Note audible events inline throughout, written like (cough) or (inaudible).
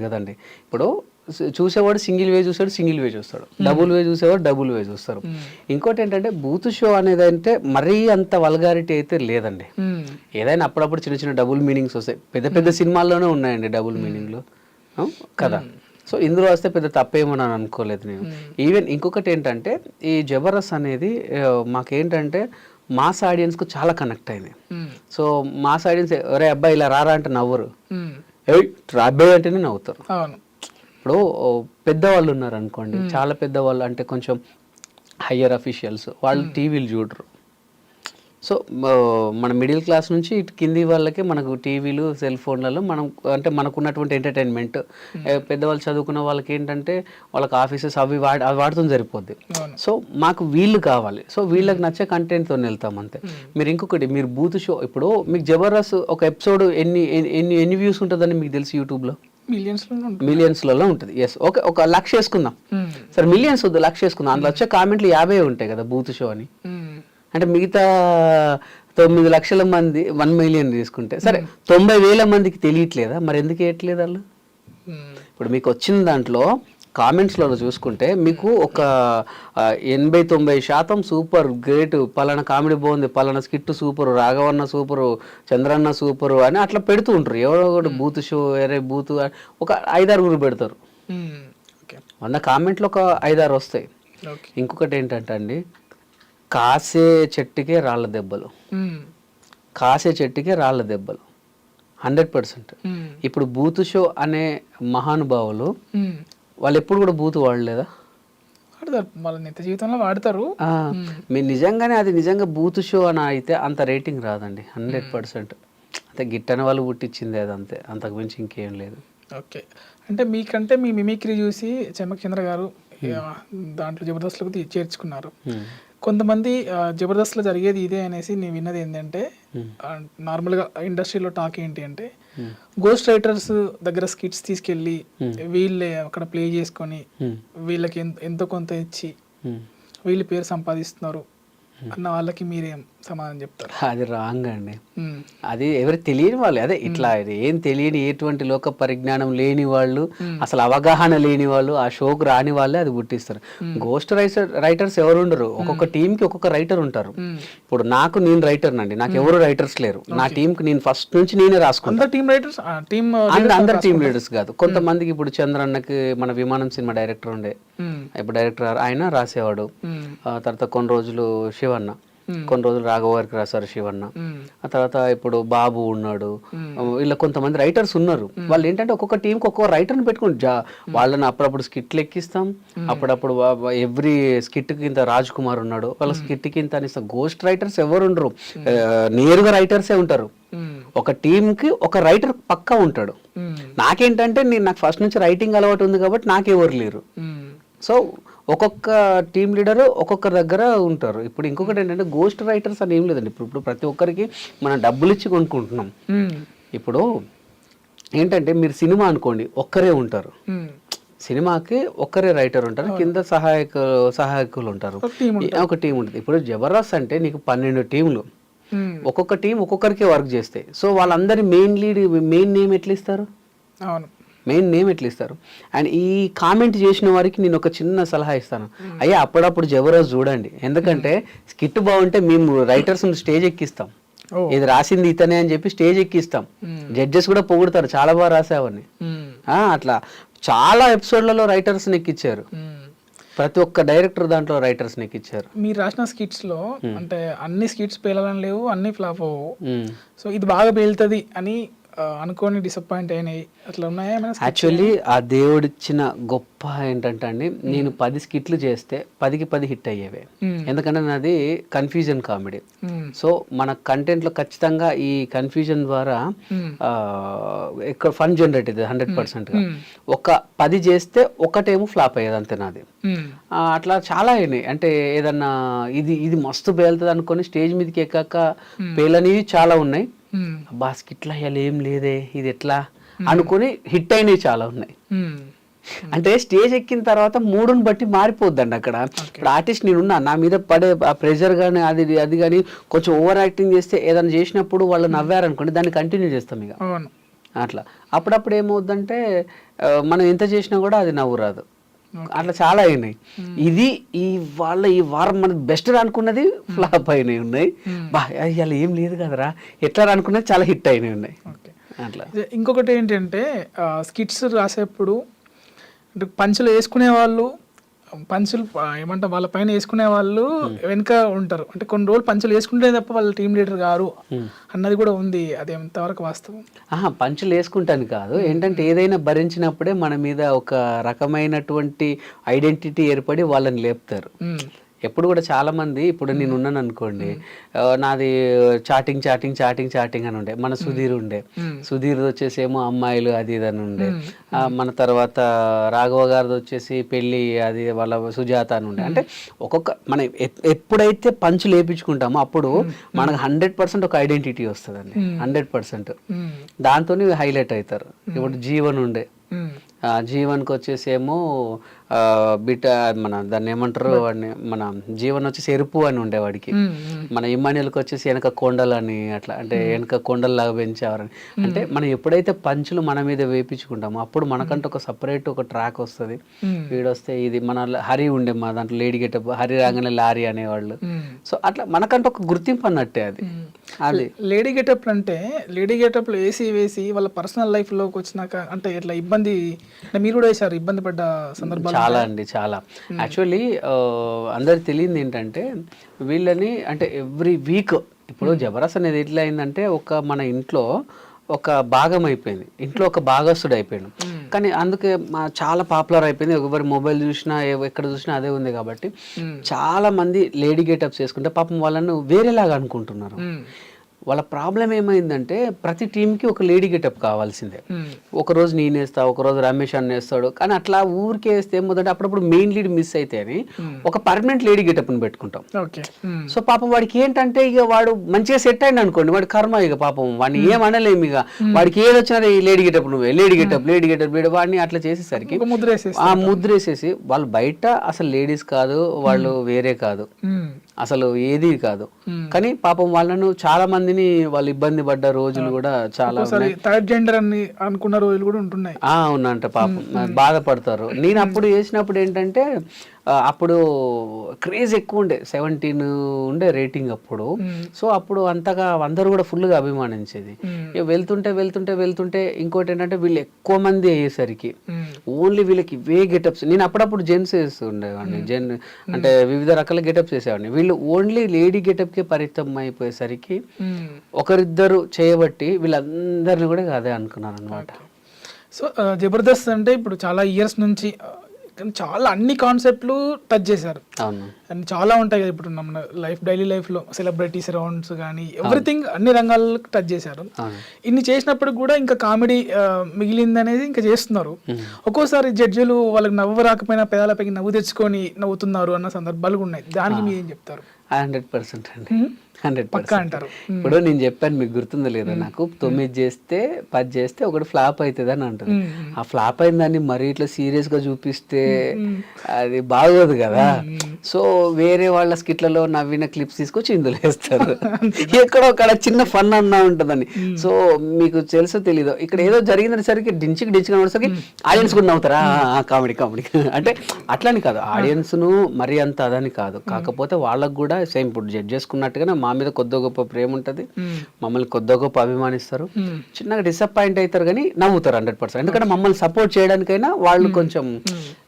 కదండి. ఇప్పుడు చూసేవాడు సింగిల్ వే చూస్తాడు సింగిల్ వే చూస్తాడు. డబుల్ వే చూసేవాడు డబుల్ వే చూస్తారు. ఇంకోటి ఏంటంటే బూత్ షో అనేది అంటే మరీ అంత వల్గారిటీ అయితే లేదండి. ఏదైనా అప్పుడప్పుడు చిన్న చిన్న డబుల్ మీనింగ్స్ వస్తాయి. పెద్ద పెద్ద సినిమాల్లోనే ఉన్నాయండి డబుల్ మీనింగ్లు. కదా. సో ఇందులో వస్తే పెద్ద తప్పేమో అని అనుకోలేదు నేను. ఈవెన్ ఇంకొకటి ఏంటంటే ఈ జబరస్ అనేది మాకేంటంటే మాస్ ఆడియన్స్కు చాలా కనెక్ట్ అయింది. సో మాస్ ఆడియన్స్ ఒరే అబ్బాయి ఇలా రారా అంటే నవ్వరు. అబ్బాయి అంటేనే నవ్వుతారు. అవును. ఇప్పుడు పెద్దవాళ్ళు ఉన్నారు అనుకోండి చాలా పెద్దవాళ్ళు అంటే కొంచెం హయ్యర్ అఫీషియల్స్ వాళ్ళు టీవీలు చూడరు. సో మన మిడిల్ క్లాస్ నుంచి ఇటు కింది వాళ్ళకి మనకు టీవీలు సెల్ ఫోన్లలో మనం అంటే మనకు ఉన్నటువంటి ఎంటర్టైన్మెంట్ పెద్దవాళ్ళు చదువుకున్న వాళ్ళకి ఏంటంటే వాళ్ళకి ఆఫీసెస్ అవి వాడి అవి వాడుతుంది సరిపోద్ది. సో మాకు వీళ్ళు కావాలి. సో వీళ్ళకి నచ్చే కంటెంట్తో వెళ్తాం అంతే. మీరు ఇంకొకటి మీరు బూత్ షో ఇప్పుడు మీకు జబర్దస్త్ ఒక ఎపిసోడ్ ఎన్ని ఎన్ని- ఎన్ని వ్యూస్ ఉంటుందని మీకు తెలుసు యూట్యూబ్లో? మిలియన్స్లో ఉంటుంది. మిలియన్స్లలో ఉంటుంది. ఎస్ ఓకే ఒక లక్ష వేసుకుందాం. సరే మిలియన్స్ వద్దు లక్ష వేసుకుందాం. అందులో వచ్చే కామెంట్లు యాభై ఉంటాయి కదా బూత్ షో అని. అంటే మిగతా తొమ్మిది లక్షల మంది వన్ మిలియన్ తీసుకుంటే. సరే తొంభై వేల మందికి తెలియట్లేదా? మరి ఎందుకు వేయట్లేదు వాళ్ళు. ఇప్పుడు మీకు వచ్చిన దాంట్లో కామెంట్స్లో చూసుకుంటే మీకు ఒక ఎనభై తొంభై శాతం సూపర్ గ్రేట్ పలానా కామెడీ బాగుంది పలానా skit super Raghavanna super Chandranna super అని అట్లా పెడుతూ ఉంటారు. ఎవరో ఒకటి బూత్ షో వేరే బూత్ ఒక ఐదారుగురు పెడతారు. వంద కామెంట్లు ఒక ఐదారు వస్తాయి. ఇంకొకటి ఏంటంటే అండి కాసే చెట్టుకే రాళ్ళ దెబ్బలు. కాసే చెట్టుకే రాళ్ళ దెబ్బలు. Hundred percent. ఇప్పుడు బూత్ షో అనే మహానుభావులు. వాళ్ళు ఎప్పుడు కూడా బూత్ వాడలేదా? వాడతారు. వాళ్ళ నిత్య జీవితంలో వాడతారు. మీరు నిజంగానే అది నిజంగా బూత్ షో అని అయితే అంత రేటింగ్ రాదండి. Hundred percent. అంటే గిట్టని వాళ్ళు పుట్టించింది అది అంతే. అంతకు మించి ఇంకేం లేదు. ఓకే. అంటే మీకంటే మీ మిమిక్రీ చూసి చెమ్మక్ చంద్ర గారు దాంట్లో జబర్దస్త్లోకి తీ- చేర్చుకున్నారు. కొంతమంది జబర్దస్త్లో జరిగేది ఇదే అనేసి నేను విన్నది ఏంటంటే నార్మల్గా ఇండస్ట్రీలో టాక్ ఏంటి అంటే గోస్ట్ రైటర్స్ దగ్గర స్కిట్స్ తీసుకెళ్ళి వీళ్ళే అక్కడ ప్లే చేసుకొని. వీళ్ళకి ఎంత- కొంత ఇచ్చి. వీళ్ళు పేరు సంపాదిస్తున్నారు అన్న వాళ్ళకి మీరేం సమాధానం చెప్తారు. అది రాంగ్ అండి. అది ఎవరు తెలియని వాళ్ళు అదే ఇట్లా ఏం తెలియని ఎటువంటి లోక పరిజ్ఞానం లేని వాళ్ళు అసలు అవగాహన లేని వాళ్ళు ఆ షోకు రాని వాళ్ళే అది పుట్టిస్తారు. గోస్ట్ రైటర్ రైటర్స్ ఎవరు ఉండరు. ఒక్కొక్క టీమ్కి ఒక్కొక్క రైటర్ ఉంటారు. ఇప్పుడు నాకు నేను రైటర్ అండి నాకు ఎవరు రైటర్స్ లేరు. నా టీం కి నేను ఫస్ట్ నుంచి నేనే రాసుకుంటాను అందరు టీమ్ రైటర్స్ టీమ్ అందరు టీం లీడర్స్ కాదు. కొంతమందికి ఇప్పుడు చంద్రన్నకి మన విమానం సినిమా డైరెక్టర్ ఉండే. ఇప్పుడు డైరెక్టర్ ఆయన రాసేవాడు. ఆ తర్వాత కొన్ని రోజులు శివన్న. కొన్ని రోజులు రాఘవ గారికి రాశారు శివన్న. ఆ తర్వాత ఇప్పుడు బాబు ఉన్నాడు. ఇలా కొంతమంది రైటర్స్ ఉన్నారు. వాళ్ళు ఏంటంటే ఒక్కొక్క టీంకి ఒక్కొక్క రైటర్ని పెట్టుకుని జా వాళ్ళని అప్పుడప్పుడు స్కిట్లు ఎక్కిస్తాం. అప్పుడప్పుడు ఎవ్రీ స్కిట్కి ఇంత రాజ్ కుమార్ ఉన్నాడు. వాళ్ళ స్కిట్కి ఇంత అని ఇస్తాం. గోస్ట్ రైటర్స్ ఎవరు ఉండరు. నేరుగా రైటర్సే ఉంటారు. ఒక టీం కి ఒక రైటర్ పక్కా ఉంటాడు. నాకేంటంటే నేను నాకు ఫస్ట్ నుంచి రైటింగ్ అలవాటు ఉంది కాబట్టి నాకెవరు లేరు. సో ఒక్కొక్క టీం లీడర్ ఒక్కొక్క దగ్గర ఉంటారు. ఇప్పుడు ఇంకొకటి ఏంటంటే గోస్ట్ రైటర్స్ అని ఏం లేదండి. ఇప్పుడు ఇప్పుడు ప్రతి ఒక్కరికి మనం డబ్బులు ఇచ్చి కొనుక్కుంటున్నాం. ఇప్పుడు ఏంటంటే మీరు సినిమా అనుకోండి ఒక్కరే ఉంటారు. సినిమాకి ఒక్కరే రైటర్ ఉంటారు కింద సహాయక సహాయకులు ఉంటారు. ఒక టీం ఉంటుంది. ఇప్పుడు జబర్దస్త్ అంటే నీకు పన్నెండు టీంలు ఒక్కొక్క టీం ఒక్కొక్కరికి వర్క్ చేస్తాయి. సో వాళ్ళందరి మెయిన్ లీడ్ మెయిన్ నేమ్ ఎట్లా ఇస్తారు అవును. మెయిన్ నేమ్ ఎట్లా ఇస్తారు? అండ్ ఈ కామెంట్ చేసిన వారికి నేను ఒక చిన్న సలహా ఇస్తాను. అయ్యా అప్పుడప్పుడు జబర్దస్త్ చూడండి. ఎందుకంటే స్కిట్ బాగుంటే మేము రైటర్స్ స్టేజ్ ఎక్కిస్తాం. ఇది రాసింది ఇతనే అని చెప్పి స్టేజ్ ఎక్కిస్తాం. జడ్జెస్ కూడా పొగుడతారు. చాలా బాగా రాసావని ఆ, అట్లా. చాలా ఎపిసోడ్లలో రైటర్స్ ఎక్కిచ్చారు. ప్రతి ఒక్క డైరెక్టర్ దాంట్లో రైటర్స్ ఎక్కిచ్చారు. మీరు రాసిన స్కిట్స్లో అంటే అన్ని స్కిట్స్ పేలాలని లేవు అన్ని ఫ్లాప్ అవ్వవు. సో ఇది బాగా పేలుతుంది అని అనుకోని డిసప్పాయింట్ అయినాయి. అట్లా ఉన్నాయా? యాక్చువల్లీ ఆ దేవుడిచ్చిన గొప్ప ఏంటంటే అండి నేను పది స్కిట్లు చేస్తే పదికి పది హిట్ అయ్యేవే. ఎందుకంటే నాది కన్ఫ్యూజన్ కామెడీ. సో మన కంటెంట్లో ఖచ్చితంగా ఈ కన్ఫ్యూజన్ ద్వారా ఎక్కువ ఫన్ జనరేట్ అవుతుంది హండ్రెడ్ పర్సెంట్గా ఒక పది చేస్తే ఒకటేమో ఫ్లాప్ అయ్యేది అంతే నాది. అట్లా చాలా అయినాయి. అంటే ఏదన్నా ఇది ఇది మస్తు పేలుతుంది అనుకొని స్టేజ్ మీదకి ఎక్కాక పేలనివి చాలా ఉన్నాయి. అబ్బా స్కిట్లో అయ్యాలి ఏం లేదే ఇది ఎట్లా? అనుకొని హిట్ అయినవి చాలా ఉన్నాయి. అంటే స్టేజ్ ఎక్కిన తర్వాత మూడుని బట్టి మారిపోద్దండి అక్కడ. ఇప్పుడు ఆర్టిస్ట్ నేను ఉన్నా నా మీద పడే ఆ ప్రెషర్ కానీ అది అది కానీ కొంచెం ఓవర్ యాక్టింగ్ చేస్తే ఏదైనా చేసినప్పుడు వాళ్ళు నవ్వారనుకోండి దాన్ని కంటిన్యూ చేస్తాం ఇక. అట్లా. అప్పుడప్పుడు ఏమవుద్దంటే మనం ఎంత చేసినా కూడా అది నవ్వు రాదు. అట్లా చాలా అయినాయి. ఇది ఈ వాళ్ళ ఈ వారం మనకి బెస్ట్ అనుకున్నది ఫ్లాప్ అయినాయి ఉన్నాయి. బా ఇవాళ ఏం లేదు కదరా. ఎట్లా అనుకున్నది చాలా హిట్ అయినాయి ఉన్నాయి. అట్లా. ఇంకొకటి ఏంటంటే స్కిట్స్ రాసేప్పుడు అంటే పంచులు వేసుకునే వాళ్ళు పంచులు ఏమంటారు వాళ్ళ పైన వేసుకునే వాళ్ళు వెనుక ఉంటారు. అంటే కొన్ని రోజులు పంచులు వేసుకుంటే తప్ప వాళ్ళ టీం లీడర్ గారు అన్నది కూడా ఉంది. అది ఎంతవరకు వాస్తవం? ఆహా పంచులు వేసుకుంటాను కాదు. ఏంటంటే ఏదైనా భరించినప్పుడే మన మీద ఒక రకమైనటువంటి ఐడెంటిటీ ఏర్పడి వాళ్ళని లేపుతారు. ఎప్పుడు కూడా చాలా మంది ఇప్పుడు నేను ఉన్నాను అనుకోండి నాది చాటింగ్ చాటింగ్ చాటింగ్ చాటింగ్ అని ఉండే. మన సుధీర్ ఉండే. సుధీర్ వచ్చేసి ఏమో అమ్మాయిలు అది ఇది అని ఉండే. మన తర్వాత రాఘవ గారిది వచ్చేసి పెళ్ళి అది వాళ్ళ సుజాత అని ఉండే. అంటే ఒక్కొక్క మనం ఎప్- ఎప్పుడైతే పంచు లేపించుకుంటామో అప్పుడు మనకు హండ్రెడ్ పర్సెంట్ ఒక ఐడెంటిటీ వస్తుందండి. Hundred percent. దాంతో హైలైట్ అవుతారు. ఇప్పుడు జీవన్ ఉండే. జీవన్కి వచ్చేసి ఏమో ఆ, బిట మన దాన్ని ఏమంటారు వాడిని మన జీవన్ వచ్చేసి ఎరుపు అని ఉండేవాడికి. మన ఇమ్మానియల్కి వచ్చేసి వెనక కొండలని అట్లా అంటే వెనక కొండల్లాగా పెంచేవారని. అంటే మనం ఎప్పుడైతే పంచులు మన మీద వేపించుకుంటామో అప్పుడు మనకంటూ ఒక సపరేట్ ఒక ట్రాక్ వస్తుంది. వీడొస్తే ఇది మన హరి ఉండే మా దాంట్లో లేడీ గెటప్ హరి రాగానే లారీ అనేవాళ్ళు. సో అట్లా మనకంటూ ఒక గుర్తింపు అన్నట్టే అది. అది. లేడీ గెటప్ అంటే లేడీ గెటప్లో వేసి వేసి వాళ్ళ పర్సనల్ లైఫ్లోకి వచ్చినాక అంటే ఇట్లా ఇబ్బంది మీరు కూడా వేశారు ఇబ్బంది పడ్డ సందర్భాలు చాలా అండి చాలా. యాక్చువల్లీ అందరికి తెలియంది ఏంటంటే వీళ్ళని అంటే ఎవ్రీ వీక్ ఇప్పుడు జబరస్ అనేది ఎట్లా అయిందంటే ఒక మన ఇంట్లో ఒక భాగం అయిపోయింది. ఇంట్లో ఒక భాగస్తుడు అయిపోయాడు. కానీ అందుకే మా చాలా పాపులర్ అయిపోయింది. ఎవరి మొబైల్ చూసినా ఎక్కడ చూసినా అదే ఉంది కాబట్టి. చాలా మంది లేడీ గెటప్స్ వేసుకుంటే పాపం వాళ్ళను వేరేలాగా అనుకుంటున్నారు. వాళ్ళ ప్రాబ్లం ఏమైందంటే ప్రతి టీంకి ఒక లేడీ గెటప్ కావాల్సిందే. ఉమ్, ఒక రోజు నేను వేస్తా ఒక రోజు రమేష్ అన్న వేస్తాడు. కానీ అట్లా ఊరికే వేస్తే ఏమవుతుందంటే అప్పుడప్పుడు మెయిన్ లీడ్ మిస్ అయితే అని ఒక పర్మనెంట్ లేడీ గెటప్ని పెట్టుకుంటాం. సో పాపం వాడికి ఏంటంటే ఇక వాడు మంచిగా సెట్ అయింది అనుకోండి వాడి కర్మ ఇక పాపం వాడిని ఏం అనలేము ఇక. వాడికి ఏది వచ్చినా ఈ లేడీ గెటప్ నువ్వే lady getup lady getup lady వాడిని అట్లా చేసేసరికి ఆ ముద్ర వేసేసి వాళ్ళు బయట అసలు లేడీస్ కాదు వాళ్ళు వేరే కాదు. అసలు ఏది కాదు. కానీ పాపం వాళ్ళను చాలా మందిని వాళ్ళు ఇబ్బంది పడ్డ రోజులు కూడా చాలా థర్డ్ జెండర్ అని అనుకున్న రోజులు కూడా ఉంటున్నాయి. ఆ అవునంట పాపం. బాధపడతారు. నేను అప్పుడు వేసినప్పుడు ఏంటంటే అప్పుడు క్రేజ్ ఎక్కువ ఉండే. సెవెంటీన్ ఉండే రేటింగ్ అప్పుడు. సో అప్పుడు అంతగా అందరూ కూడా ఫుల్గా అభిమానించేది. వెళ్తుంటే వెళ్తుంటే వెళ్తుంటే ఇంకోటి ఏంటంటే వీళ్ళు ఎక్కువ మంది అయ్యేసరికి ఓన్లీ వీళ్ళకి ఇవే గెటప్స్. నేను అప్పుడప్పుడు జెంట్స్ వేస్తూ ఉండేవాడిని. జెన్ అంటే వివిధ రకాల గెటప్స్ వేసేవాడిని వీళ్ళు ఓన్లీ లేడీ గెటప్కి పరిమితం అయిపోయేసరికి. ఒకరిద్దరు చేయబట్టి వీళ్ళందరిని కూడా అదే అనుకున్నాను అనమాట సో జబర్దస్త్ అంటే ఇప్పుడు చాలా ఇయర్స్ నుంచి కానీ చాలా అన్ని కాన్సెప్ట్లు టచ్ చేశారు. అవును. చాలా ఉంటాయి కదా ఇప్పుడు మన లైఫ్ డైలీ లైఫ్లో సెలబ్రిటీస్ రౌండ్స్ కానీ ఎవ్రీథింగ్ అన్ని రంగాలకు టచ్ చేశారు. ఇన్ని చేసినప్పుడు కూడా ఇంకా కామెడీ మిగిలింది అనేది ఇంకా చేస్తున్నారు. ఒక్కోసారి జడ్జిలు వాళ్ళకి నవ్వు రాకపోయినా పెదాలపైకి నవ్వు తెచ్చుకొని నవ్వుతున్నారు అన్న సందర్భాలు ఉన్నాయి. దానికి మీరు ఏం చెప్తారు హండ్రెడ్ పర్సెంట్ అండి? హండ్రెడ్ పక్కా అంటారు. ఇప్పుడు నేను చెప్పాను మీకు గుర్తుందో లేదో నాకు. తొమ్మిది చేస్తే పది చేస్తే ఒకటి ఫ్లాప్ అవుతుంది అని అంటుంది. ఆ ఫ్లాప్ అయిన దాన్ని మరీ ఇట్లా సీరియస్గా చూపిస్తే అది బాగోదు కదా. సో వేరే వాళ్ళ స్కిట్లలో నవ్విన క్లిప్స్ తీసుకొచ్చి ఇందులో వేస్తారు. ఎక్కడో అక్కడ చిన్న ఫన్ అన్నా ఉంటుందని. సో మీకు తెలుసో తెలీదో ఇక్కడ ఏదో జరిగిందని సరికి డించికి డించికి అనేసరికి ఆడియన్స్ కూడా నవ్వుతారా. Comedy comedy. అంటే అట్లని కాదు. ఆడియన్స్ను మరీ అంత అదని కాదు. కాకపోతే వాళ్ళకు కూడా సేమ్ ఇప్పుడు జడ్జ్ చేసుకున్నట్టుగానే మా మీద కొద్ది గొప్ప ప్రేమ ఉంటది. Hmm. మమ్మల్ని కొద్ది గొప్ప అభిమానిస్తారు. Hmm. చిన్నగా డిసప్పాయింట్ అవుతారు కానీ నవ్వుతారు హండ్రెడ్ పర్సెంట్. ఎందుకంటే మమ్మల్ని సపోర్ట్ చేయడానికైనా వాళ్ళు కొంచెం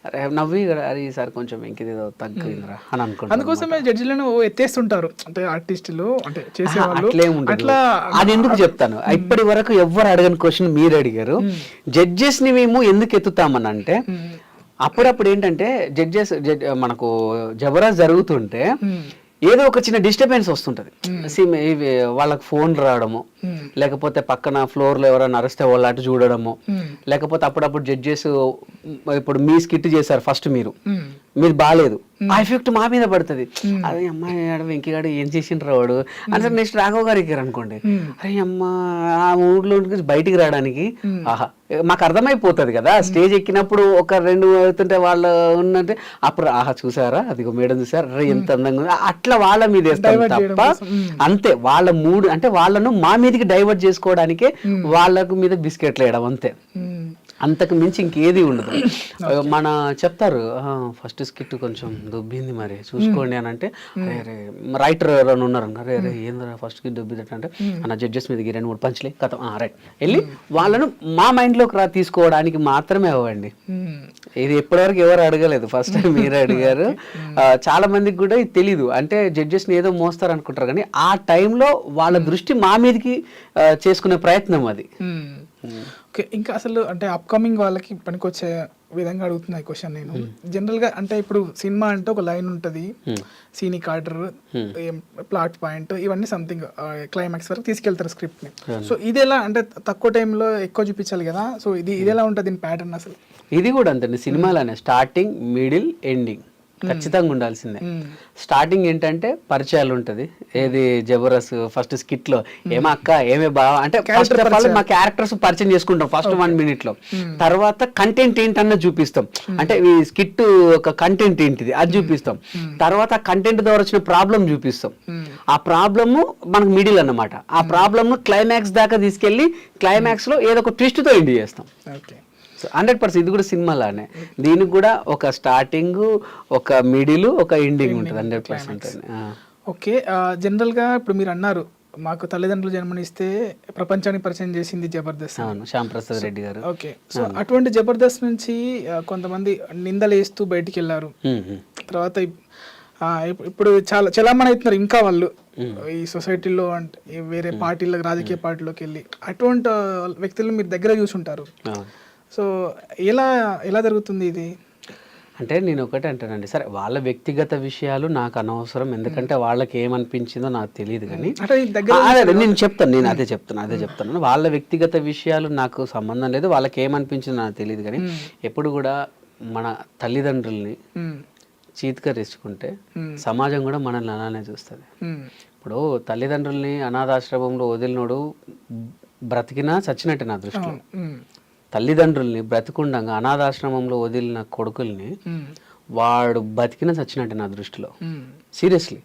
అరే నవ్వి అరే ఈసారి కొంచెం ఇంకేదో తగ్గిందిరా అని అనుకుంటారు అందుకోసమే జడ్జిలను ఎత్తేస్తుంటారు. అంటే ఆర్టిస్టులు అంటే చేసేవాళ్ళు. అట్లే అది ఎందుకు చెప్తాను? ఇప్పటి వరకు ఎవ్వరు అడగని క్వశ్చన్ మీరు అడిగారు. జడ్జెస్ని మేము ఎందుకు ఎత్తుతామని అంటే అప్పుడప్పుడు ఏంటంటే జడ్జెస్ మనకు జబరాస్ జరుగుతుంటే ఏదో ఒక చిన్న డిస్టర్బెన్స్ వస్తుంటది. వాళ్ళకి ఫోన్ రావడము లేకపోతే పక్కన ఫ్లోర్లో ఎవరైనా అరెస్ట్ వాళ్ళు అటు చూడడము లేకపోతే అప్పుడప్పుడు జడ్జెస్ ఇప్పుడు మీ స్కిట్ చేశారు ఫస్ట్ మీరు. మీరు బాగాలేదు ఆ ఎఫెక్ట్ మా మీద పడుతుంది. అదే అమ్మాయి ఆడ వెంకీగాడు ఏం చేసిండ్రు వాడు? అంటే నెక్స్ట్ రాఘవ్ గారు ఎక్కారు అనుకోండి. అరే అమ్మ ఆ ఊర్లో బయటికి రావడానికి ఆహా మాకు అర్థమైపోతుంది కదా. స్టేజ్ ఎక్కినప్పుడు ఒక రెండు అవుతుంటే వాళ్ళు ఉన్నట్టే అప్పుడు ఆహా చూసారా? అదిగో మేడం చూసారా? అరే ఎంత అందంగా ఉంది. అట్లా వాళ్ళ మీద వేస్తాం తప్ప అంతే వాళ్ళ మూడు అంటే వాళ్ళను మా మీదకి డైవర్ట్ చేసుకోవడానికే వాళ్ళకు మీద బిస్కెట్లు వేయడం అంతే. అంతకు మించి ఇంకేది ఉండదు. (clears throat) మన చెప్తారు ఫస్ట్ స్కిట్ కొంచెం దుబ్బింది మరి చూసుకోండి అని అంటే అరే రైటర్ ఎవరైనా ఉన్నారు అరే అరే ఏంద్రా ఫస్ట్ స్కిట్ దుబ్బిదట అంటే అన్న జడ్జెస్ మీదకి రెండు మూడు పంచులే కథ రైట్ వెళ్ళి వాళ్ళను మా మైండ్లోకి రా తీసుకోవడానికి మాత్రమే అవ్వండి. ఇది ఎప్పటివరకు ఎవరు అడగలేదు ఫస్ట్ టైం మీరు అడిగారు. చాలా మందికి కూడా ఇది తెలీదు. అంటే జడ్జెస్ని ఏదో మోస్తారు అనుకుంటారు కానీ ఆ టైంలో వాళ్ళ దృష్టి మా మీదకి చేసుకునే ప్రయత్నం అది. ఓకే ఇంకా అసలు అంటే అప్కమింగ్ వాళ్ళకి పనికొచ్చే విధంగా అడుగుతున్నా ఈ క్వశ్చన్ నేను. జనరల్గా అంటే ఇప్పుడు సినిమా అంటే ఒక లైన్ ఉంటది. సీనిక్ ఆర్డర్ ప్లాట్ పాయింట్ ఇవన్నీ సంథింగ్ క్లైమాక్స్ వరకు తీసుకెళ్తారు స్క్రిప్ట్ని. సో ఇది ఎలా అంటే తక్కువ టైంలో ఎక్కువ చూపించాలి కదా సో ఇది ఇది ఎలా ఉంటుంది దీని ప్యాటర్న్ అసలు? ఇది కూడా అంతే సినిమాలోనే స్టార్టింగ్ మిడిల్ ఎండింగ్ ఖచ్చితంగా ఉండాల్సిందే. స్టార్టింగ్ ఏంటంటే పరిచయాలు ఉంటది ఏది జబరస్ ఫస్ట్ స్కిట్లో ఏమో అక్క ఏమే బావ అంటే ఫస్ట్ ఆఫ్ ఆల్ మా క్యారెక్టర్స్ పరిచయం చేసుకుంటాం ఫస్ట్ వన్ మినిట్లో. తర్వాత కంటెంట్ ఏంటన్న చూపిస్తాం. అంటే ఈ స్కిట్ ఒక కంటెంట్ ఏంటిది అది చూపిస్తాం. తర్వాత కంటెంట్ ద్వారా వచ్చిన ప్రాబ్లం చూపిస్తాం. ఆ ప్రాబ్లమ్ మనకు మిడిల్ అన్నమాట. ఆ ప్రాబ్లమ్ను క్లైమాక్స్ దాకా తీసుకెళ్ళి క్లైమాక్స్లో ఏదో ఒక ట్విస్ట్తో ఎండ్ చేస్తాం. ఓకే హండ్రెడ్ పర్సెంట్ ఇది కూడా సినిమాలానే. దీనికి కూడా ఒక స్టార్టింగ్ ఒక మిడిల్ ఒక ఎండింగ్ ఉంటుంది హండ్రెడ్ పర్సెంట్ ఓకే జనరల్గా ఇప్పుడు మీరు అన్నారు మాకు తల్లిదండ్రులు జన్మనిస్తే ప్రపంచానికి పరిచయం చేసింది జబర్దస్త్. అవును శ్యామ్ ప్రసాద్ రెడ్డి గారు. ఓకే. సో అటువంటి జబర్దస్త్ నుంచి కొంతమంది నిందలు వేస్తూ బయటికి వెళ్ళారు. తర్వాత ఇప్పుడు చాలా చలామణి అవుతున్నారు ఇంకా వాళ్ళు. ఈ సొసైటీలో అంటే వేరే పార్టీలకు రాజకీయ పార్టీలోకి వెళ్ళి అటువంటి వ్యక్తులను మీరు దగ్గర చూసుంటారు. సో ఎలా ఎలా జరుగుతుంది ఇది? అంటే నేను ఒకటే అంటానండి. సరే వాళ్ళ వ్యక్తిగత విషయాలు నాకు అనవసరం. ఎందుకంటే వాళ్ళకి ఏమనిపించిందో నాకు తెలియదు కానీ. నేను చెప్తాను నేను అదే చెప్తాను అదే చెప్తాను వాళ్ళ వ్యక్తిగత విషయాలు నాకు సంబంధం లేదు. వాళ్ళకి ఏమనిపించిందో నాకు తెలియదు కానీ ఎప్పుడు కూడా మన తల్లిదండ్రుల్ని ఉమ్, చీత్కరించుకుంటే సమాజం కూడా మనల్ని అలానే చూస్తుంది. ఇప్పుడు తల్లిదండ్రుల్ని అనాథాశ్రమంలో వదిలినోడు బ్రతికినా చచ్చినట్టే నా దృష్టిలో. తల్లిదండ్రుల్ని బ్రతికుండగా అనాథాశ్రమంలో వదిలిన కొడుకుల్ని వాడు బతికిన చచ్చినట్టే నా దృష్టిలో. సీరియస్లీ.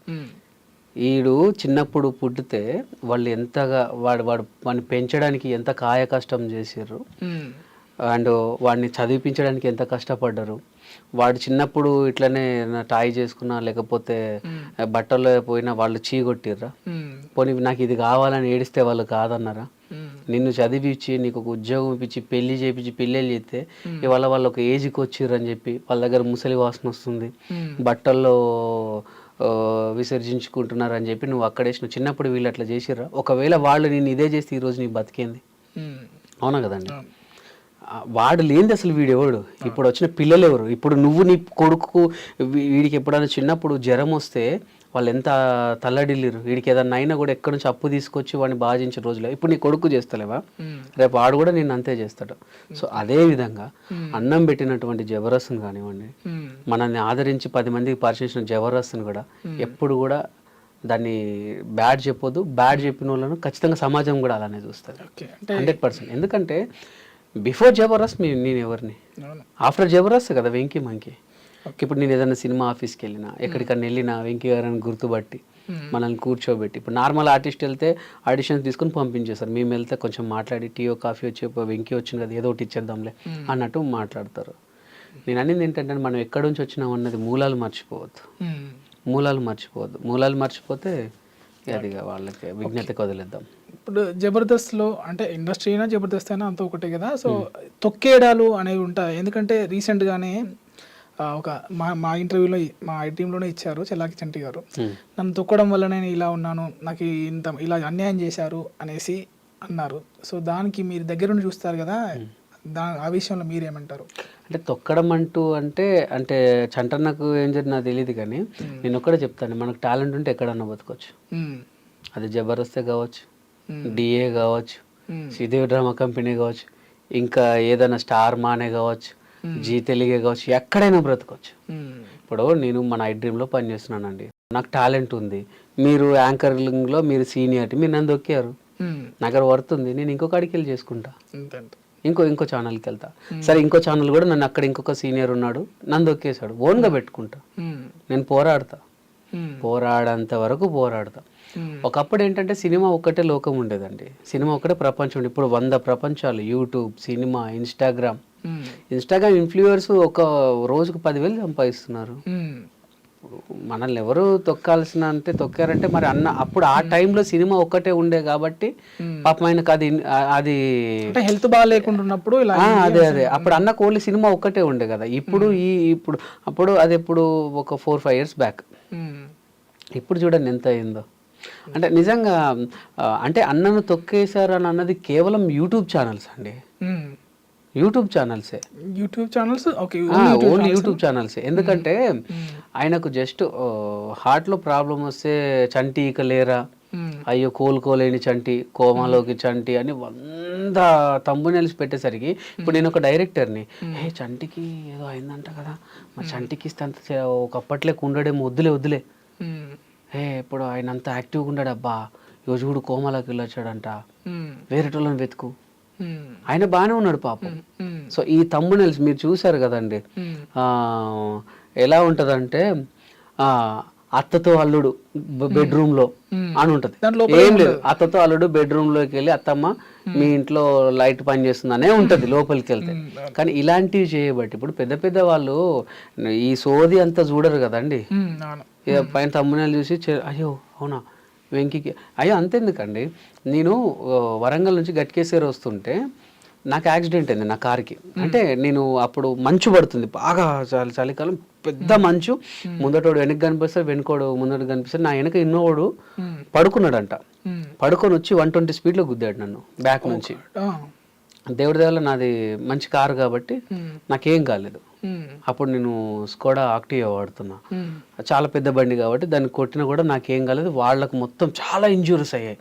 ఈడు చిన్నప్పుడు పుట్టితే వాళ్ళు ఎంతగా వాడు వాడు వాడిని పెంచడానికి ఎంత కాయ కష్టం చేసారు అండ్ వాడిని చదివించడానికి ఎంత కష్టపడ్డారు. వాడు చిన్నప్పుడు ఇట్లనే టాయ్ చేసుకున్నా లేకపోతే బట్టల్లో పోయినా వాళ్ళు చీగొట్టిర్రా. పోనీ నాకు ఇది కావాలని ఏడిస్తే వాళ్ళు కాదన్నారా? నిన్ను చదివించి నీకు ఒక ఉద్యోగం ఇప్పించి పెళ్ళి చేపించి పెళ్ళిళ్ళు చేస్తే ఇవాళ వాళ్ళు ఒక ఏజ్కి వచ్చిర్రు అని చెప్పి వాళ్ళ దగ్గర ముసలి వాసన వస్తుంది. బట్టల్లో ఆ, విసర్జించుకుంటున్నారు అని చెప్పి నువ్వు అక్కడేసిన చిన్నప్పుడు వీళ్ళు అట్లా చేసిర్రా? ఒకవేళ వాళ్ళు నేను ఇదే చేస్తే ఈరోజు నీకు బతికేంది? అవునా కదండి? వాడు లేనిది అసలు వీడు ఎవడు? ఇప్పుడు వచ్చిన పిల్లలు ఎవరు? ఇప్పుడు నువ్వు నీ కొడుకు వీడికి ఎప్పుడైనా చిన్నప్పుడు జ్వరం వస్తే వాళ్ళు ఎంత తల్లడిల్లిరు వీడికి ఏదన్నా అయినా కూడా ఎక్కడి నుంచి అప్పు తీసుకొచ్చి వాడిని బాధించిన రోజులు. ఇప్పుడు నీ కొడుకు చేస్తలేవా? రేపు వాడు కూడా నేను అంతే చేస్తాడు. సో అదే విధంగా అన్నం పెట్టినటువంటి జబరస్సును కానివ్వండి మనల్ని ఆదరించి పది మందికి పరిచయించిన జబర్దస్త్ని కూడా ఎప్పుడు కూడా దాన్ని బ్యాడ్ చెప్పొద్దు. బ్యాడ్ చెప్పిన వాళ్ళను ఖచ్చితంగా సమాజం కూడా అలానే చూస్తుంది. ఓకే. అంటే హండ్రెడ్ పర్సెంట్. ఎందుకంటే బిఫోర్ జబర్దస్త్ మీ నేను ఎవరిని? ఆఫ్టర్ జబర్దస్త్ కదా వెంకీ మంకి. ఇప్పుడు నేను ఏదైనా సినిమా ఆఫీస్కి వెళ్ళినా ఎక్కడికన్నా వెళ్ళినా వెంకీ గారిని గుర్తుపట్టి మనల్ని కూర్చోబెట్టి ఇప్పుడు నార్మల్ ఆర్టిస్ట్ వెళ్తే ఆడిషన్స్ తీసుకొని పంపించేస్తారు. మేము వెళ్తే కొంచెం మాట్లాడి టీయో కాఫీ వచ్చి "పో, వెంకీ వచ్చింది కదా ఏదో ఒకటి ఇచ్చేద్దాంలే అన్నట్టు మాట్లాడతారు. నేను అనేది ఏంటంటే మనం ఎక్కడి నుంచి వచ్చినాం అన్నది మూలాలు మర్చిపోవద్దు. మూలాలు మర్చిపోవద్దు. మూలాలు మర్చిపోతే అది వాళ్ళకి విజ్ఞతకి వదిలేద్దాం. ఇప్పుడు జబర్దస్త్లో అంటే ఇండస్ట్రీ అయినా జబర్దస్త్ అయినా అంతా ఒకటే కదా. సో తొక్కేయడాలు అనేవి ఉంటాయి. ఎందుకంటే రీసెంట్గానే ఒక మా మా ఇంటర్వ్యూలో మా టీంలోనే ఇచ్చారు చెల్లాకి చంటి గారు. నన్ను తొక్కడం వల్ల నేను ఇలా ఉన్నాను నాకు ఇంత ఇలా అన్యాయం చేశారు అనేసి అన్నారు. సో దానికి మీరు దగ్గర నుండి చూస్తారు కదా దా ఆ విషయంలో మీరేమంటారు? అంటే తొక్కడం అంటూ అంటే అంటే చంటన్నకు ఏం జరిగింది నాకు తెలియదు కానీ నేను ఒక్కడే చెప్తాను మనకు టాలెంట్ ఉంటే ఎక్కడన్నా బతకొచ్చు. అది జబర్దస్తే కావచ్చు డిఏ కావచ్చు శ్రీదేవి డ్రామా కంపెనీ కావచ్చు ఇంకా ఏదైనా స్టార్ మానే కావచ్చు జీ తెలుగే కావచ్చు ఎక్కడైనా బ్రతకొచ్చు. ఉమ్, ఇప్పుడు నేను మన ఐ డ్రీమ్లో పనిచేస్తున్నానండి నాకు టాలెంట్ ఉంది. మీరు యాంకరింగ్లో మీరు సీనియర్ మీరు నన్ను దొక్కారు. ఉమ్, నాకు అక్కడ వర్త్ ఉంది. నేను ఇంకొక అడికి వెళ్ళి చేసుకుంటా. ఇంకో ఇంకో ఛానల్కి వెళ్తా. సరే ఇంకో ఛానల్ కూడా నన్ను అక్కడ ఇంకొక సీనియర్ ఉన్నాడు నన్ను దొక్కేశాడు. ఓన్గా పెట్టుకుంటా. నేను పోరాడతా. పోరాడంత వరకు పోరాడతా. ఉమ్, ఒకప్పుడు ఏంటంటే సినిమా ఒక్కటే లోకం ఉండేదండి. సినిమా ఒకటే ప్రపంచం. ఉండే. ఇప్పుడు వంద ప్రపంచాలు YouTube cinema Instagram. Um, Instagram influencers ఒక రోజుకు పదివేలు సంపాదిస్తున్నారు. మనల్ని ఎవరు తొక్కాల్సిన అంటే తొక్కారంటే మరి అన్న అప్పుడు ఆ టైంలో సినిమా ఒక్కటే ఉండే కాబట్టి పాపం ఆయనకు అది అది హెల్త్ బాగా లేకుండా ఉన్నప్పుడు ఇలా ఆ, అదే అదే. అప్పుడు అన్న ఓన్లీ సినిమా ఒక్కటే ఉండే కదా. ఇప్పుడు ఈ ఇప్పుడు అప్పుడు అది ఎప్పుడు ఒక ఫోర్ ఫైవ్ ఇయర్స్ బ్యాక్ ఇప్పుడు చూడండి ఎంత అయిందో. అంటే నిజంగా అంటే అన్నను తొక్కేశారు అని అన్నది కేవలం యూట్యూబ్ ఛానల్స్ అండి. YouTube ఛానల్సే YouTube channels okay only YouTube channels ఎందుకంటే ఆయనకు జస్ట్ హార్ట్లో ప్రాబ్లం వస్తే చంటి ఇక లేరా? అయ్యో కోలుకోలేని చంటి కోమాలోకి చంటి అని వంద తమ్మునేల్స్ పెట్టేసరికి ఇప్పుడు నేను ఒక డైరెక్టర్ని. ఏ చంటికి ఏదో అయిందంట కదా మరి చంటికి ఇస్తే అంత ఒకప్పట్లేక ఉండడేమో వద్దులే వద్దులే. ఏ ఇప్పుడు ఆయన అంత యాక్టివ్గా ఉన్నాడు అబ్బా ఈరోజు కూడా కోమాలోకి వెళ్ళొచ్చాడంట. వేరేటోళ్ళని వెతుకు. ఆయన బాగానే ఉన్నాడు పాపం. సో ఈ తమ్మునేల్స్ మీరు చూసారు కదండి ఎలా ఉంటదంటే ఆ అత్తతో అల్లుడు బెడ్రూమ్లో అని ఉంటది. ఏం లేదు. అత్తతో అల్లుడు బెడ్రూమ్లోకి వెళ్ళి అత్తమ్మ మీ ఇంట్లో లైట్ పని చేస్తుందనే ఉంటది లోపలికి వెళ్తే. కానీ ఇలాంటివి చేయబట్టి ఇప్పుడు పెద్ద పెద్ద వాళ్ళు ఈ సోది అంతా చూడరు కదండి. పైన తమ్మునేలు చూసి చే- అయ్యో అవునా? వెంకికి అయ్యో అంతెందుకండి. నేను వరంగల్ నుంచి గట్కేశ్వరి వస్తుంటే నాకు యాక్సిడెంట్ అయింది నా కార్కి. అంటే నేను అప్పుడు మంచు పడుతుంది బాగా చలి చలికాలం పెద్ద మంచు. ముందటోడు వెనక్కి కనిపిస్తే వెనుకోడు ముందట కనిపిస్తే నా వెనక ఇన్నోడు పడుకున్నాడంట. పడుకొని వచ్చి వన్ ట్వంటీ స్పీడ్లో గుద్దాడు నన్ను బ్యాక్ నుంచి. ఆ, దేవుడి దేవల్ల నాది మంచి కారు కాబట్టి ఉమ్, నాకేం కాలేదు. ఉమ్, అప్పుడు నేను స్కోడా ఆక్టివా వాడుతున్నా. ఉమ్, చాలా పెద్ద బండి కాబట్టి దాన్ని కొట్టినా కూడా నాకేం కాలేదు. వాళ్ళకు మొత్తం చాలా ఇంజూరీస్ అయ్యాయి.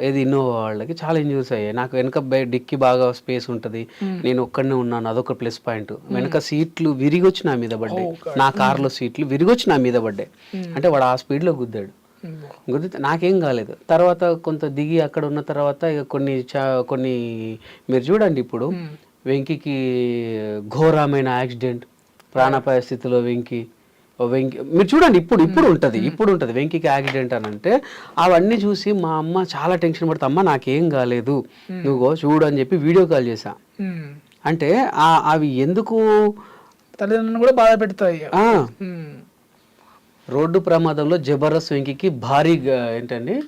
ఏది ఇన్నోవా వాళ్ళకి చాలా ఇంజూరీస్ అయ్యాయి. నాకు వెనక డిక్కి బాగా స్పేస్ ఉంటుంది. నేను ఒక్కడనే ఉన్నాను. అదొక ప్లస్ పాయింట్ వెనక సీట్లు విరిగొచ్చి నా మీద పడ్డాయి. నా కార్లో సీట్లు విరిగొచ్చి నా మీద పడ్డాయి. అంటే వాడు ఆ స్పీడ్లో గుద్దాడు. గుద్దితే నాకేం కాలేదు. తర్వాత కొంత దిగి అక్కడ ఉన్న తర్వాత ఇక కొన్ని చా- కొన్ని మీరు చూడండి ఇప్పుడు వెంకికి ఘోరమైన యాక్సిడెంట్ ప్రాణాపాయ స్థితిలో వెంకి వెంకి మీరు చూడండి ఇప్పుడు ఇప్పుడు ఉంటుంది ఇప్పుడు ఉంటుంది వెంకికి యాక్సిడెంట్ అని అంటే అవన్నీ చూసి మా అమ్మ చాలా టెన్షన్ పడుతుంది అమ్మ నాకేం కాలేదు నువ్వు చూడు అని చెప్పి వీడియో కాల్ చేశా. ఉమ్. అంటే అవి ఎందుకు తల్లిదండ్రులను కూడా బాధ పెడతాయి. రోడ్డు ప్రమాదంలో జబర్దస్త్ వెంకికి భారీ ఏంటండి?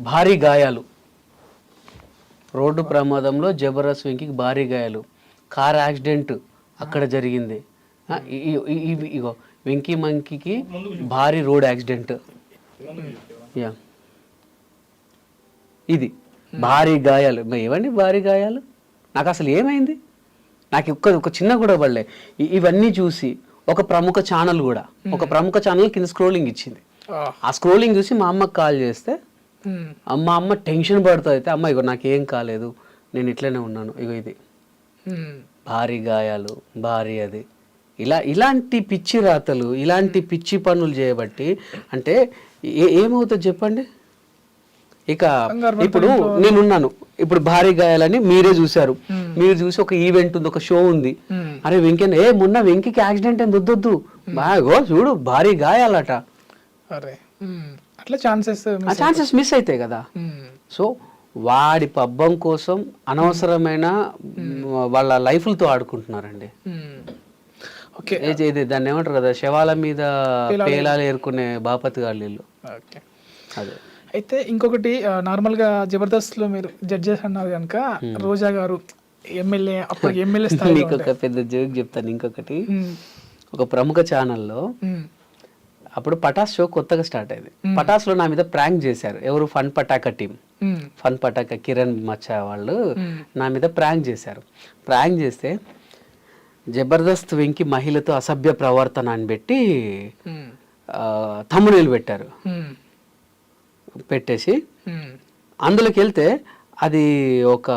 భారీ గాయాలు. రోడ్డు ప్రమాదంలో జబర్దస్త్ వెంకికి భారీ గాయాలు. కార్ యాక్సిడెంట్ అక్కడ జరిగింది. ఇగో వెంకీ మంకీకి భారీ రోడ్ యాక్సిడెంట్. యా. ఇది. భారీ గాయాలు. ఏవండి భారీ గాయాలు? నాకు అసలు ఏమైంది? నాకు ఒక్క ఒక చిన్న కూడా పడలే. ఇవన్నీ చూసి ఒక ప్రముఖ ఛానల్ కూడా. ఒక ప్రముఖ ఛానల్ కింద స్క్రోలింగ్ ఇచ్చింది. ఆ, స్క్రోలింగ్ చూసి మా అమ్మకి కాల్ చేస్తే ఉమ్, అమ్మ అమ్మ టెన్షన్ పడుతుంది. అయితే అమ్మ ఇగో నాకేం కాలేదు. నేను ఇట్లనే ఉన్నాను. ఇగో ఇది. ఉమ్, భారీ గాయాలు భారీ అది. ఇలా ఇలాంటి పిచ్చి రాతలు ఇలాంటి పిచ్చి పనులు చేయబట్టి అంటే ఏమవుతుంది చెప్పండి? ఇక ఇప్పుడు నేనున్నాను. ఇప్పుడు భారీ గాయాలని మీరే చూశారు. మీరు చూసి ఒక ఈవెంట్ ఉంది ఒక షో ఉంది. ఉమ్, అరే వెంకన్న ఏ మొన్న వెంకికి యాక్సిడెంట్ అని వద్దొద్దు. బాగో చూడు భారీ గాయాలట. అరే. అట్లా ఛాన్సెస్ ఆ ఛాన్సెస్ మిస్ అవుతాయి కదా. సో వాడి పబ్బం కోసం అనవసరమైన వాళ్ళ లైఫ్లతో ఆడుకుంటున్నారండి. ఓకే ఏ- ఇది దాన్ని ఏమంటారు కదా శవాల మీద పేలాలు ఏరుకునే బాపతి. ఓకే అదే. అయితే ఇంకొకటి ఆ, నార్మల్గా జబర్దస్త్లో మీరు జడ్జెస్ అన్నారు కనుక రోజా గారు ఎమ్మెల్యే అప్పుడు ఎమ్మెల్యే స్థాయి ఒక (laughs) పెద్ద జోక్ చెప్తాను ఇంకొకటి. ఒక ప్రముఖ ఛానల్లో అప్పుడు పటాస్ షో కొత్తగా స్టార్ట్ అయింది. పటాస్లో నా మీద ప్రాంక్ చేశారు. ఎవరు? Fun Pataka team. Fun Pataka Kiran మచ్చా వాళ్ళు నా మీద ప్రాంక్ చేశారు. ప్రాంక్ చేస్తే జబర్దస్త్ వెంకి మహిళతో అసభ్య ప్రవర్తన అని పెట్టి తమ్మునేలు పెట్టారు. పెట్టేసి అందులోకి వెళ్తే అది ఒక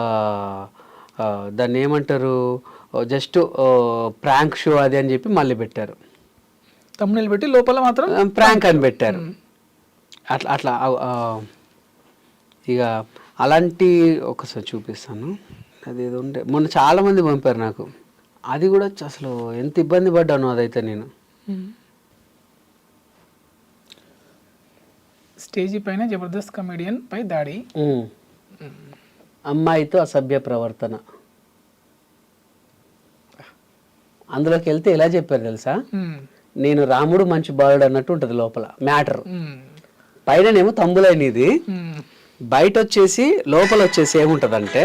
దాన్ని ఏమంటారు జస్ట్ ప్రాంక్ షో అది అని చెప్పి మళ్ళీ పెట్టారు. తమ్ముళ్ళు పెట్టి లోపల మాత్రం ప్రాంక్ అని పెట్టారు. అట్లా అట్లా ఇక అలాంటి ఒకసారి చూపిస్తాను. అది ఏదో ఉండే మొన్న చాలా మంది పంపారు నాకు. అది కూడా అసలు ఎంత ఇబ్బంది పడ్డాను అదైతే నేను. స్టేజీ పైన జబర్దస్త్ కమెడియన్ పై దాడి. అమ్మాయితో అసభ్య ప్రవర్తన అందులోకి వెళ్తే ఎలా చెప్పారు తెలుసా. నేను రాముడు మంచి బాలుడు అన్నట్టు ఉంటుంది లోపల మ్యాటర్. పైననేమో ఉమ్. బయట వచ్చేసి లోపల వచ్చేసి ఏముంటదంటే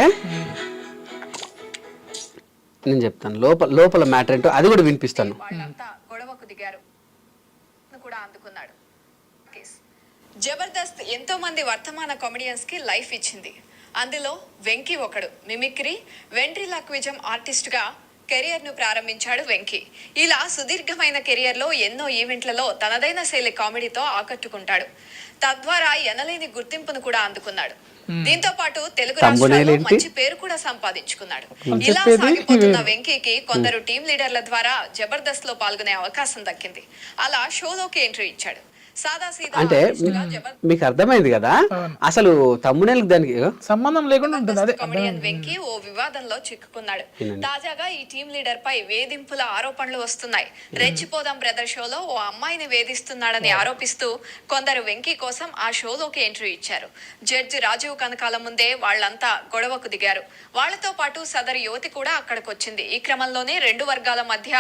నేను చెప్తాను లోపల లోపల మ్యాటర్ ఏంటో అది కూడా వినిపిస్తాను గొడవకు దిగారు కూడా అందుకున్నాడు కేస్. జబర్దస్త్ ఎంతో మంది వర్తమాన కామెడియన్స్కి లైఫ్ ఇచ్చింది. అందులో వెంకీ ఒకడు మిమిక్రీ వెంట్రిలాక్విజం ఆర్టిస్ట్గా కెరియర్ను ప్రారంభించాడు వెంకీ. ఇలా సుదీర్ఘమైన కెరియర్లో ఎన్నో ఈవెంట్లలో తనదైన శైలి కామెడీతో ఆకట్టుకుంటాడు. తద్వారా ఎనలేని గుర్తింపును కూడా అందుకున్నాడు. దీంతో పాటు తెలుగు రాష్ట్రాల్లో? మంచి పేరు కూడా సంపాదించుకున్నాడు. ఇలా సాగిపోతున్న. వెంకీకి కొందరు టీం లీడర్ల ద్వారా జబర్దస్త్లో పాల్గొనే అవకాశం దక్కింది. అలా షోలోకి ఎంట్రీ ఇచ్చాడు. అంటే మీకు అర్థమైంది కదా. అసలు తమ్మునేలకు దానికి సంబంధం లేకుండా ఉంటుంది అదే. కమెడియన్ వెంకీ ఓ వివాదంలో చిక్కుకున్నాడు. తాజాగా ఈ టీం లీడర్ పై వేధింపుల ఆరోపణలు వస్తున్నాయి. రెచ్చిపోదాం బ్రదర్ షోలో ఓ అమ్మాయిని వేధిస్తున్నాడని ఆరోపిస్తూ కొందరు వెంకీ కోసం ఆ షోలోకి ఎంట్రీ ఇచ్చారు. జడ్జి రాజీవ్ కనకాల ముందే వాళ్ళంతా గొడవకు దిగారు. వాళ్ళతో పాటు సదరు యువతి కూడా అక్కడికి వచ్చింది ఈ క్రమంలోనే రెండు వర్గాల మధ్య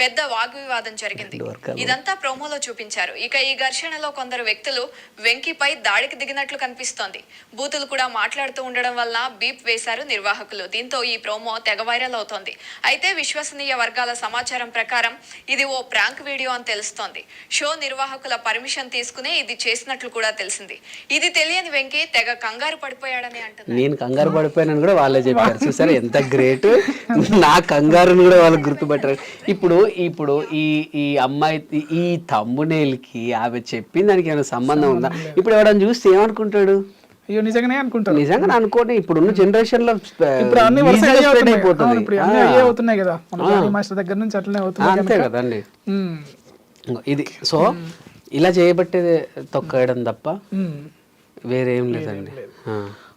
పెద్ద వాగ్వివాదం జరిగింది. ఇదంతా ప్రోమోలో చూపించారు. ఇక ఈ ఘర్షణలో కొందరు వ్యక్తులు వెంకీపై దాడికి దిగినట్లు కనిపిస్తోంది. బూతులు కూడా మాట్లాడుతూ ఉండడం వల్ల బీప్ వేశారు నిర్వాహకులు. దీంతో ఈ ప్రోమో తెగ వైరల్ అవుతోంది. అయితే విశ్వసనీయ వర్గాల సమాచారం ప్రకారం ఇది ఓ ప్రాంక్ వీడియో అని తెలుస్తోంది. షో నిర్వాహకుల పర్మిషన్ తీసుకునే ఇది చేసినట్లు కూడా తెలిసింది. ఇది తెలియని వెంకీ తెగ కంగారు పడిపోయాడని అంటున్నారు. నేను కంగారు పడిపోయానని కూడా వాళ్ళే చెప్పారు. చూసారా ఎంత గ్రేట్? నా కంగారుని కూడా వాళ్ళు గుర్తుపెట్టారు. ఇప్పుడు ఇప్పుడు ఈ ఈ అమ్మాయి ఈ తమ్మునేలకి ఆమె చెప్పింది దానికి ఏమైనా సంబంధం ఉందా? ఇప్పుడు ఎవడన్నా చూస్తే ఏమనుకుంటాడు? అయ్యో నిజంగానే అనుకుంటారు. నిజంగా అనుకోండి. ఇప్పుడున్న జనరేషన్లో ఇప్పుడు అన్ని వరుస ఇప్పుడు అన్ని. అయ్యే అవుతున్నాయి కదా. మాస్టర్ దగ్గర నుంచి అట్లనే అవుతున్నాయి అంతే. కదండి. ఇది. సో ఇలా చేయబట్టే తొక్కడం తప్ప. వేరేం లేదండి.